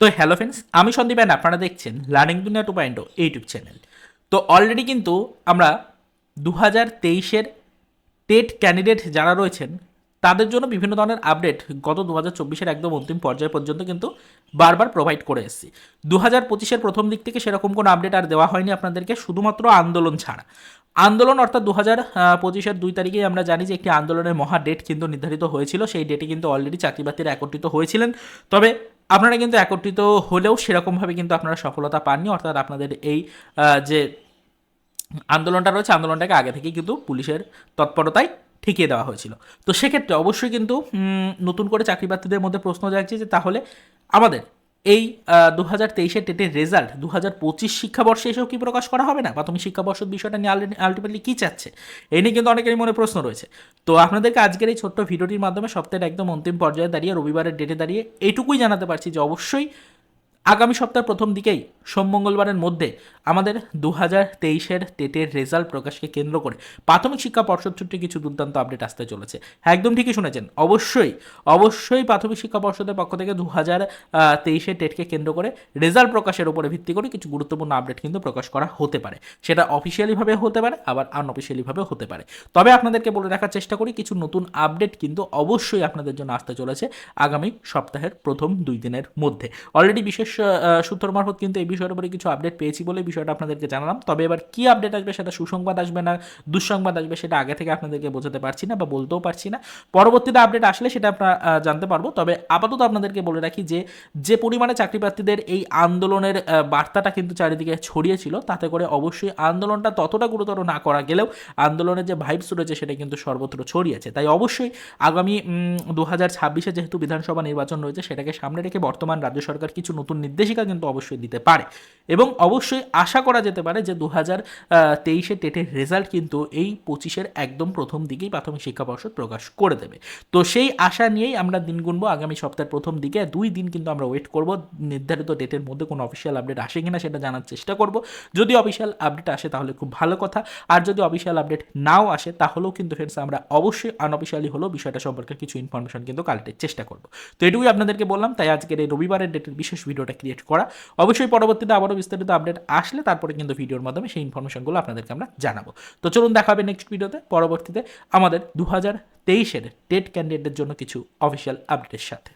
তো hello friends আমি Sandeep and আপনারা দেখছেন learning Duniya two point YouTube channel তো অলরেডি কিন্তু আমরা দু হাজার তেইশের টেট ক্যান্ডিডেট যারা রয়েছেন, তাদের জন্য বিভিন্ন ধরনের আপডেট গত দু হাজার চব্বিশের একদম অন্তিম পর্যায় পর্যন্ত কিন্তু বারবার প্রোভাইড করে এসেছি। দু হাজার পঁচিশের প্রথম দিক থেকে সেরকম কোনো আপডেট আর দেওয়া হয়নি আপনাদেরকে, শুধুমাত্র আন্দোলন ছাড়া। আন্দোলন অর্থাৎ দু হাজার পঁচিশের দুই তারিখেই আমরা জানি যে একটি আন্দোলনের মহা ডেট কিন্তু নির্ধারিত হয়েছিল, সেই ডেটে কিন্তু অলরেডি চাকরি বাতিরা একত্রিত হয়েছিলেন। তবে আপনারা কিন্তু একত্রিত হলেও সেরকমভাবে কিন্তু আপনারা সফলতা পাননি, অর্থাৎ আপনাদের এই যে আন্দোলনটা রয়েছে, আন্দোলনটাকে আগে থেকেই কিন্তু পুলিশের তৎপরতায় ঠিকিয়ে দেওয়া হয়েছিল। তো সেক্ষেত্রে অবশ্যই কিন্তু নতুন করে চাকরি প্রার্থীদের মধ্যে প্রশ্ন জাগছে যে তাহলে আমাদের এই দু হাজার তেইশের টেটের রেজাল্ট দু হাজার পঁচিশ শিক্ষাবর্ষে এসেও কি প্রকাশ করা হবে না? প্রাথমিক শিক্ষাবর্ষ বিষয়টা নিয়ে আলটিমেটলি কী চাচ্ছে? এই নিয়ে কিন্তু অনেকেরই মনে প্রশ্ন রয়েছে। তো আপনাদেরকে আজকের এই ছোট্ট ভিডিওটির মাধ্যমে সপ্তাহের একদম অন্তিম পর্যায়ে দাঁড়িয়ে রবিবারের ডেটে দাঁড়িয়ে এইটুকুই জানাতে পারছি যে অবশ্যই আগামী সপ্তাহের প্রথম দিকেই সোম মঙ্গলবারের মধ্যে আমাদের দু হাজার তেইশের টেটের রেজাল্ট প্রকাশকে কেন্দ্র করে প্রাথমিক শিক্ষা পর্ষদ সূত্রে কিছু দুর্দান্ত আপডেট আসতে চলেছে। একদম ঠিকই শুনেছেন। অবশ্যই অবশ্যই প্রাথমিক শিক্ষা পর্ষদের পক্ষ থেকে দু হাজার তেইশের টেটকে কেন্দ্র করে রেজাল্ট প্রকাশের উপরে ভিত্তি করে কিছু গুরুত্বপূর্ণ আপডেট কিন্তু প্রকাশ করা হতে পারে। সেটা অফিসিয়ালিভাবে হতে পারে, আবার আনঅফিসিয়ালিভাবে হতে পারে। তবে আপনাদেরকে বলে রাখার চেষ্টা করি, কিছু নতুন আপডেট কিন্তু অবশ্যই আপনাদের জন্য আসতে চলেছে আগামী সপ্তাহের প্রথম দুই দিনের মধ্যে। অলরেডি বিশেষ আহ, সূত্র মারফত কিন্তু এই বিষয়ের উপরে কিছু আপডেট পেয়েছি বলে বিষয়টা আপনাদেরকে জানালাম। তবে এবার কি আপডেট আসবে সেটা সুসংবাদ আসবে না দুঃসংবাদ আসবে সেটা আগে থেকে আপনাদেরকে বোঝাতে পারছি না বা বলতেও পারছি না। পরবর্তীতে আপডেট আসলে সেটা আপনারা জানতে পারব। তবে আপাতত আপনাদেরকে বলে রাখি যে যে পরিমাণে চাকরি প্রার্থীদের এই আন্দোলনের বার্তাটা কিন্তু চারিদিকে ছড়িয়েছিল তাতে করে অবশ্যই আন্দোলনটা ততটা গুরুতর না করা গেলেও আন্দোলনের যে ভাইবস রয়েছে সেটা কিন্তু সর্বত্র ছড়িয়েছে। তাই অবশ্যই আগামী দু হাজার ছাব্বিশে যেহেতু বিধানসভা নির্বাচন রয়েছে সেটাকে সামনে রেখে বর্তমান রাজ্য সরকার কিছু নতুন নির্দেশিকা কিন্তু অবশ্যই দিতে পারে। এবং অবশ্যই আশা করা যেতে পারে যে দু হাজার তেইশে টেটের রেজাল্ট কিন্তু এই পঁচিশের একদম প্রথম দিকেই প্রাথমিক শিক্ষা পর্ষদ প্রকাশ করে দেবে। তো সেই আশা নিয়েই আমরা দিন গুনবো, আগামী সপ্তাহের প্রথম দিকে দুই দিন কিন্তু আমরা ওয়েট করব। নির্ধারিত ডেটের মধ্যে কোনো অফিসিয়াল আপডেট আসে কিনা সেটা জানার চেষ্টা করব। যদি অফিসিয়াল আপডেট আসে তাহলে খুব ভালো কথা। আর যদি অফিসিয়াল আপডেট নাও আসে তাহলেও কিন্তু ফ্রেন্ডস আমরা অবশ্যই আনঅফিসিয়ালি হলেও বিষয়টা সম্পর্কে কিছু ইনফরমেশন কিন্তু কালেক্টের চেষ্টা করব। তো এটুকুই আপনাদেরকে বললাম। তাই আজকের এই রবিবারের ডেটের বিশেষ ভিডিওটা ক্রিয়েট করা। অবশ্যই পরবর্তীতে আবারও বিস্তারিত আপডেট আসলে তারপরে কিন্তু ভিডিওর মাধ্যমে সেই ইনফরমেশনগুলো আপনাদেরকে আমরা জানাব। তো চলুন দেখা হবে নেক্সট ভিডিওতে পরবর্তীতে আমাদের দু হাজার তেইশের টেট ক্যান্ডিডেটদের জন্য কিছু অফিসিয়াল আপডেটের সাথে।